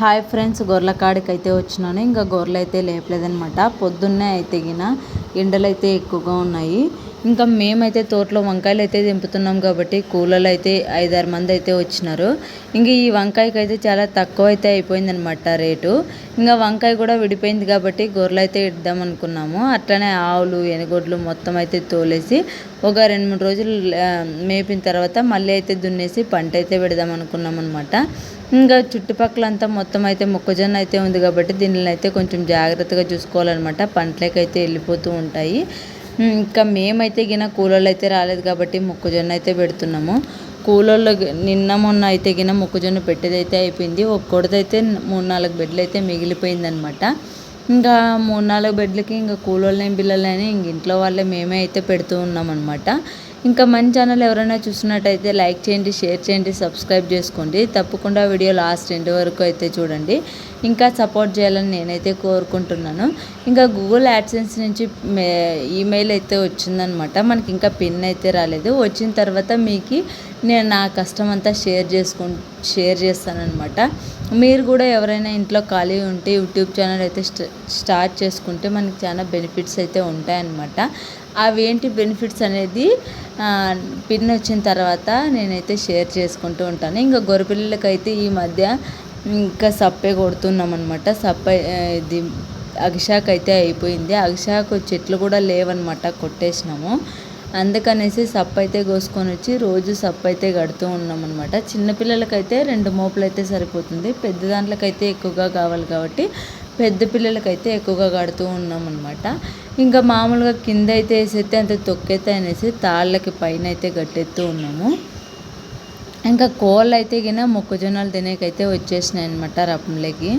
Hi friends గొర్రెల కాడికి అయితే వచ్చినాను. ఇంకా గొర్రెలు అయితే లేపలేదనమాట పొద్దున్నే అయితే గిన ఎండలు అయితే ఎక్కువగా ఉన్నాయి. ఇంకా మేమైతే తోటలో వంకాయలు అయితే దింపుతున్నాం కాబట్టి కూలలు అయితే ఐదారు మంది అయితే వచ్చినారు. ఇంకా ఈ వంకాయకి అయితే చాలా తక్కువ అయితే అయిపోయిందనమాట రేటు. ఇంకా వంకాయ కూడా విడిపోయింది కాబట్టి గొర్రెలు అయితే ఇద్దాం అనుకున్నాము అట్లనే ఆవులు ఎనుగొడ్లు మొత్తం అయితే తోలేసి ఒక రెండు మూడు రోజులు మేపిన తర్వాత మళ్ళీ అయితే దున్నేసి పంట అయితే పెడదాం అనుకున్నాం అనమాట ఇంకా చుట్టుపక్కలంతా మొత్తం అయితే మొక్కజొన్న అయితే ఉంది కాబట్టి దీనిని అయితే కొంచెం జాగ్రత్తగా చూసుకోవాలన్నమాట. పంటలకైతే వెళ్ళిపోతూ ఉంటాయి. ఇంకా మేమైతే గిన కూలోళ్ళు అయితే రాలేదు కాబట్టి మొక్కజొన్న అయితే పెడుతున్నాము. కూలోళ్ళు నిన్న మొన్న అయితే గిన మొక్కజొన్న పెట్టేది అయితే అయిపోయింది ఒక్కొక్కదైతే మూడు నాలుగు బెడ్లు అయితే మిగిలిపోయిందనమాట. ఇంకా మూడు నాలుగు బెడ్లకి ఇంకా కూలోళ్ళని పిల్లలని ఇంక ఇంట్లో వాళ్ళే మేమే అయితే పెడుతూ ఉన్నాం అనమాట ఇంకా మన ఛానల్ ఎవరైనా చూసినట్టయితే లైక్ చేయండి షేర్ చేయండి సబ్స్క్రైబ్ చేసుకోండి. తప్పకుండా వీడియో లాస్ట్ ఎండ్ వరకు అయితే చూడండి. ఇంకా సపోర్ట్ చేయాలని నేనైతే కోరుకుంటున్నాను. ఇంకా గూగుల్ యాడ్సెన్స్ నుంచి ఈమెయిల్ అయితే వచ్చిందనమాట. మనకి ఇంకా పిన్ అయితే రాలేదు. వచ్చిన తర్వాత మీకు నేను నా కష్టం అంతా షేర్ చేసుకు షేర్ చేస్తానమాట మీరు కూడా ఎవరైనా ఇంట్లో ఖాళీ ఉంటే యూట్యూబ్ ఛానల్ అయితే స్టార్ట్ చేసుకుంటే మనకి చాలా బెనిఫిట్స్ అయితే ఉంటాయన్నమాట అవి ఏంటి బెనిఫిట్స్ అనేది పిన్ వచ్చిన తర్వాత నేనైతే షేర్ చేసుకుంటూ ఉంటాను. ఇంకా గొర్రెపిల్లలకైతే ఈ మధ్య ఇంకా సప్పే కొడుతున్నాం అనమాట సప్ప ఇది అగిషాక్ అయితే అయిపోయింది. అగిషాకు చెట్లు కూడా లేవన్నమాట కొట్టేసినాము. అందుకనేసి సప్పు అయితే కోసుకొని వచ్చి రోజు సప్పు అయితే కడుతూ ఉన్నాం అనమాట చిన్నపిల్లలకైతే రెండు మోపులు అయితే సరిపోతుంది. పెద్ద దాంట్లకైతే ఎక్కువగా కావాలి కాబట్టి పెద్ద పిల్లలకైతే ఎక్కువగా కడుతూ ఉన్నాం అనమాట ఇంకా మామూలుగా కింద అయితే వేసైతే అంత తొక్కైతే అనేసి తాళ్ళకి పైన అయితే గట్టెత్తూ ఉన్నాము. ఇంకా కోళ్ళు అయితే గిన మొక్కజొన్నలు తినేకైతే వచ్చేసినాయి అనమాట రపంలోకి.